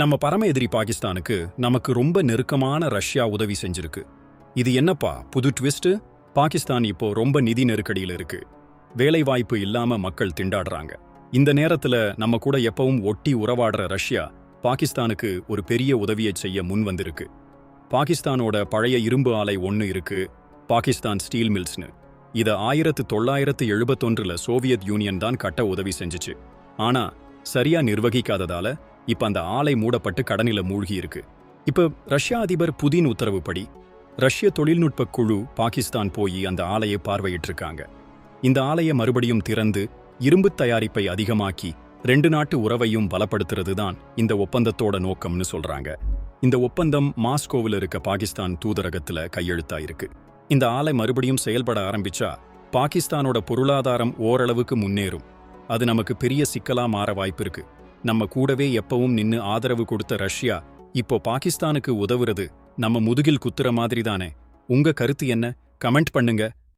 நம்ம பரம எதிரி பாகிஸ்தானுக்கு நமக்கு ரொம்ப நெருக்கமான ரஷ்யா உதவி செஞ்சிருக்கு. இது என்னப்பா புது ட்விஸ்ட் பாகிஸ்தான் இப்போ ரொம்ப நிதி நெருக்கடியில் இருக்கு. வேலைவாய்ப்பு இல்லாம மக்கள் திண்டாடுறாங்க. இந்த நேரத்துல நம்ம கூட எப்பவும் ஒட்டி உறவாடுற ரஷ்யா பாகிஸ்தானுக்கு ஒரு பெரிய உதவியை செய்ய முன் வந்திருக்கு. பாகிஸ்தானோட பழைய இரும்பு ஆலை ஒன்னு இருக்கு பாகிஸ்தான் ஸ்டீல் மில்ஸ்னு. இத ஆயிரத்து தொள்ளாயிரத்து எழுபத்தொன்றில் சோவியத் யூனியன் தான் கட்ட உதவி செஞ்சுச்சு. ஆனா சரியா நிர்வகிக்காததால இப்ப அந்த ஆலை மூடப்பட்டு கடனில மூழ்கி இருக்கு இப்ப ரஷ்யா அதிபர் புதின் உத்தரவுப்படி ரஷ்ய தொழில்நுட்ப குழு பாகிஸ்தான் போய் அந்த ஆலையை பார்வையிட்டிருக்காங்க. இந்த ஆலையை மறுபடியும் திறந்து இரும்புத் தயாரிப்பை அதிகமாக்கி ரெண்டு நாட்டு உறவையும் பலப்படுத்துறது தான் இந்த ஒப்பந்தத்தோட நோக்கம்னு சொல்றாங்க. இந்த ஒப்பந்தம் மாஸ்கோவில் இருக்க பாகிஸ்தான் தூதரகத்துல கையெழுத்தாயிருக்கு. இந்த ஆலை மறுபடியும் செயல்பட ஆரம்பிச்சா பாகிஸ்தானோட பொருளாதாரம் ஓரளவுக்கு முன்னேறும். அது நமக்கு பெரிய சிக்கலா மாற வாய்ப்பிருக்கு. நம்ம கூடவே எப்பவும் நின்னு ஆதரவு கொடுத்த ரஷ்யா இப்போ பாகிஸ்தானுக்கு உதவுறது நம்ம முதுகில் குத்துற மாதிரி தானே? உங்க கருத்து என்ன? கமெண்ட் பண்ணுங்க.